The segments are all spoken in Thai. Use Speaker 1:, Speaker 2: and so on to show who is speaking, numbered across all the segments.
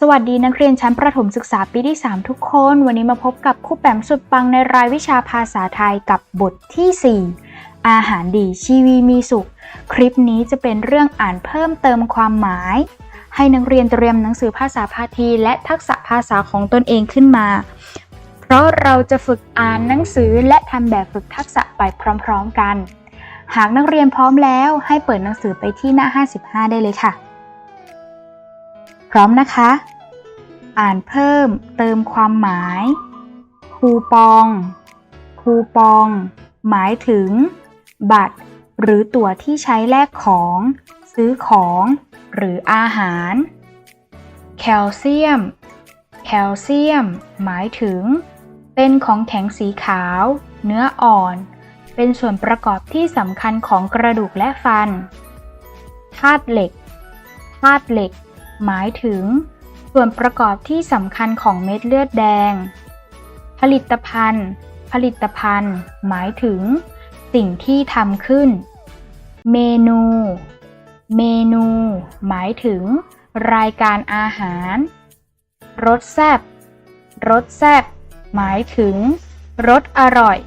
Speaker 1: สวัสดีนักเรียนชั้นประถมศึกษาปีที่ 3 ทุกคน วันนี้มาพบกับครูแปมสุดปังในรายวิชาภาษาไทยกับบทที่ 4 อาหารดีชีวีมีสุข คลิปนี้จะเป็นเรื่องอ่านเพิ่มเติมความหมาย ให้นักเรียนเตรียมหนังสือภาษาพาทีและทักษะภาษาของตนเองขึ้นมา เพราะเราจะฝึกอ่านหนังสือและทำแบบฝึกทักษะไปพร้อม ๆ กัน หากนักเรียนพร้อมแล้ว ให้เปิดหนังสือไปที่หน้า 55 ได้เลยค่ะ ร้อมนะคะ อ่านเพิ่มเติมความหมาย คูปอง คูปอง หมายถึง บัตร หรือตั๋วที่ใช้แลกของ ซื้อของ หรืออาหาร แคลเซียม แคลเซียม หมายถึง เป็นของแข็งสีขาว เนื้ออ่อน เป็นส่วนประกอบที่สำคัญของกระดูกและฟัน ธาตุเหล็ก ธาตุเหล็ก หมายถึง ส่วนประกอบที่สำคัญของเม็ดเลือดแดง ผลิตภัณฑ์ ผลิตภัณฑ์ หมายถึง สิ่งที่ทำขึ้น เมนู เมนู หมายถึง รายการอาหาร รสแซบรสแซบหมายถึง รสอร่อย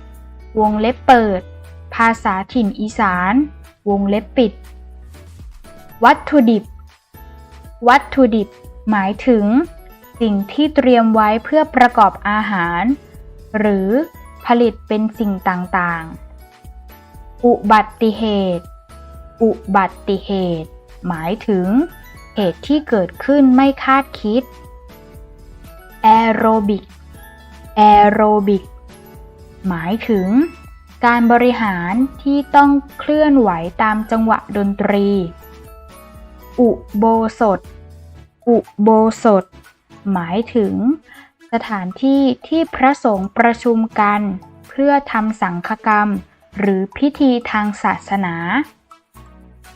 Speaker 1: วงเล็บเปิด ภาษาถิ่นอีสาน วงเล็บปิด วัตถุดิบ วัตถุดิบ หมายถึง สิ่งที่เตรียมไว้เพื่อประกอบอาหาร หรือผลิตเป็นสิ่งต่างๆ อุบัติเหตุ อุบัติเหตุ หมายถึง เหตุที่เกิดขึ้นไม่คาดคิด แอโรบิก แอโรบิก หมายถึง การบริหารที่ต้องเคลื่อนไหวตามจังหวะดนตรี อุโบสถ อุโบสถ หมายถึง สถานที่ที่พระสงฆ์ประชุมกัน เพื่อทำสังฆกรรม หรือพิธีทางศาสนา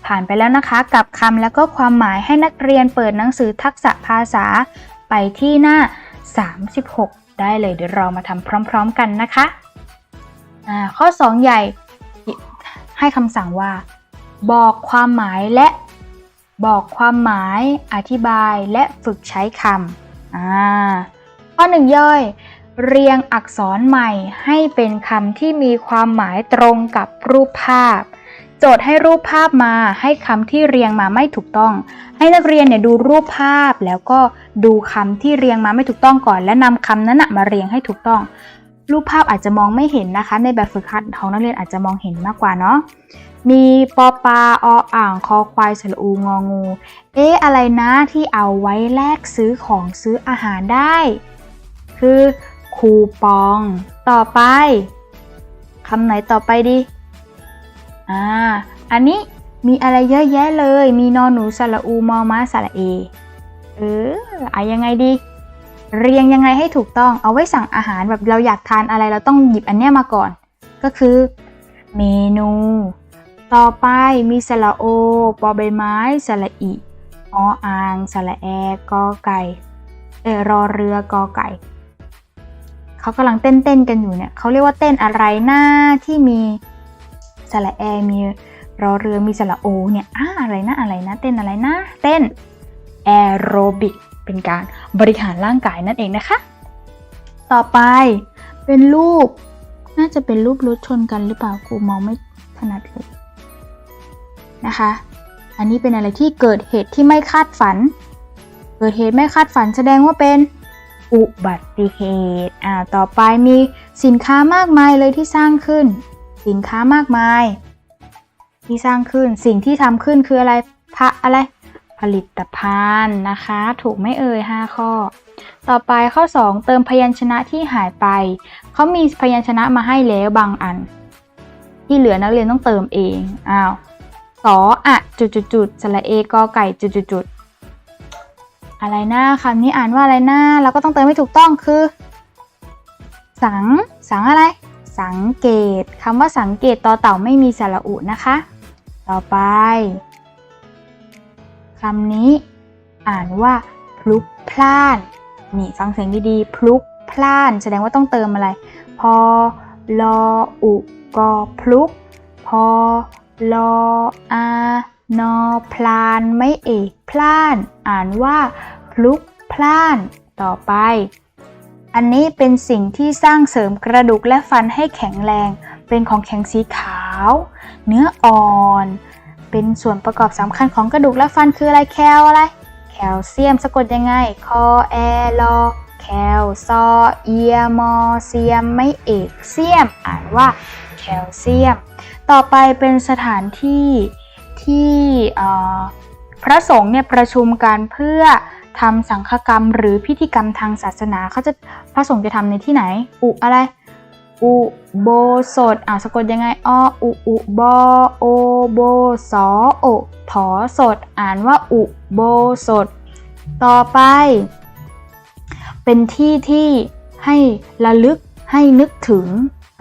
Speaker 1: ผ่านไปแล้วนะคะกับคำแล้วก็ความหมายให้นักเรียนเปิดหนังสือทักษะภาษา ไปที่หน้า 36 ได้เลยเดี๋ยวเรามาทำพร้อม ๆ กันนะคะข้อ 2 ใหญ่ให้คำสั่งว่า บอกความหมายและ บอกความหมาย อธิบายและฝึกใช้คำข้อ่าข้อ1ย่อย เรียงอักษรใหม่ให้เป็นคำที่มีความหมายตรงกับรูปภาพ โจทย์ให้รูปภาพมาให้คำที่เรียงมาไม่ถูกต้อง ให้นักเรียนเนี่ยดูรูปภาพแล้วก็ดูคำที่เรียงมาไม่ถูกต้องก่อน และนำคำนั้นมาเรียงให้ถูกต้อง รูปภาพอาจจะมองไม่เห็นนะคะ ในแบบฝึกหัดของนักเรียนอาจจะมองเห็นมากกว่าเนาะ มีปอปลาออ่างคอควายสระอูงองู เอ๊ะอะไรนะที่เอาไว้แลกซื้อของซื้ออาหารได้ คือคูปอง ต่อไปคำไหนต่อไปดีอ่าอันนี้มีอะไรเยอะแยะเลย มีนอนหนูสระอูมอม้าสระเอ เอออะยังไงดี เรียงยังไงให้ถูกต้อง เอาไว้สั่งอาหารแบบเราอยากทานอะไรเราต้องหยิบอันเนี้ยมาก่อน ก็คือ เมนู ต่อไปมีสระโอปอใบไม้สระอีออ่างสระแอกอไก่เออรอเรือกอไก่เขากำลังเต้นเต้นกันอยู่เนี่ยเขาเรียกว่าเต้นอะไรหน้าที่มีสระแอมีรอเรือมีสระโอเนี่ยอ่าอะไรนะอะไรนะ เต้นอะไรนะ เต้นแอโรบิกเป็นการบริหารร่างกายนั่นเองนะคะ ต่อไปเป็นรูป น่าจะเป็นรูปรถชนกันหรือเปล่าครูมองไม่ถนัดเลย นะคะ อันนี้เป็นอะไรที่เกิดเหตุที่ไม่คาดฝัน เกิดเหตุไม่คาดฝันแสดงว่าเป็นอุบัติเหตุ อ่า ต่อไปมีสินค้ามากมายเลยที่สร้างขึ้น สินค้ามากมาย ที่สร้างขึ้น สิ่งที่ทำขึ้นคืออะไร พระอะไร ผลิตภัณฑ์นะคะ ถูกไม่เอ่ย 5 ข้อ ต่อไปข้อ 2 เติมพยัญชนะที่หายไป เขามีพยัญชนะมาให้แล้วบางอัน ที่เหลือนักเรียนต้องเติมเอง อ้าว สออะจุดจุดจุดสระเอกอไก่จุดจุดจุดอะไรนะคำนี้อ่านว่าอะไรนะเราก็ต้องเติมให้ถูกต้องคือ สัง สังอะไร สังเกตคำว่าสังเกตต่อเต่าไม่มีสระอุนะคะ ต่อไปคำนี้ อ่านว่า พลุกพล่าน นี่ฟังเสียงดีๆพลุกพล่าน แสดงว่าต้องเติมอะไร พอลออุกอพลุก พอ ลออานอพลานไม่เอกพล่าน อ่านว่าพลุกพล่าน ต่อไป อันนี้เป็นสิ่งที่สร้างเสริมกระดูกและฟันให้แข็งแรง เป็นของแข็งสีขาว เนื้ออ่อน เป็นส่วนประกอบสำคัญของกระดูกและฟันคืออะไรแคลอะไร แคลเซียมสะกดยังไง คอแอลอแคลซอเอียมอเซียม ไม่เอกเซียม อ่านว่าแคลเซียม ต่อไปเป็นสถานที่ที่พระสงฆ์เนี่ยประชุมกันเพื่อทำสังฆกรรมหรือพิธีกรรมทางศาสนาเขาจะพระสงฆ์จะทำในที่ไหน อุอะไร อุโบสถอ่าสะกดยังไงออุอุบโอโบสอโอถอสด อ่านว่าอุโบสถ ต่อไป เป็นที่ที่ให้ระลึกให้นึกถึง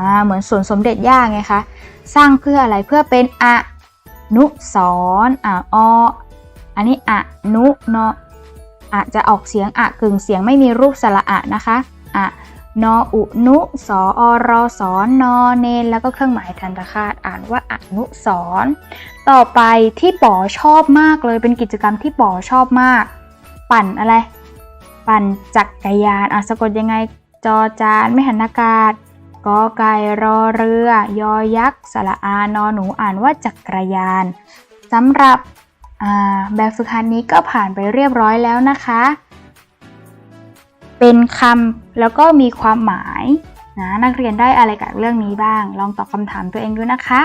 Speaker 1: อ่าเหมือนสวนสมเด็จย่าไงคะ สร้างเพื่ออะไรเพื่อเป็นอนุสรอ่าออันนี้อนุเนาะอาจจะออกเสียงอะกึ่งเสียงไม่มีรูปสระอะนะคะอะนออุนุสออรอสอนนอเนนแล้วก็เครื่องหมายทันตคาตอ่านว่าอนุสรณ์ต่อไปที่ป๋อชอบมากเลยเป็นกิจกรรมที่ป๋อชอบมาก ปั่นอะไร ปั่นจักรยานอะสะกดยังไงจอจานไม่หันอากาศ กอไก่รอเรือ ยอยักษ์สระอานอหนูอ่านว่าจักรยานสำหรับแบบฝึกหัดนี้ก็ผ่านไปเรียบร้อยแล้วนะคะ เป็นคำแล้วก็มีความหมายนะนักเรียนได้อะไรกับเรื่องนี้บ้าง ลองตอบคำถามตัวเองดูนะคะ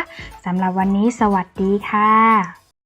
Speaker 1: สำหรับวันนี้สวัสดีค่ะ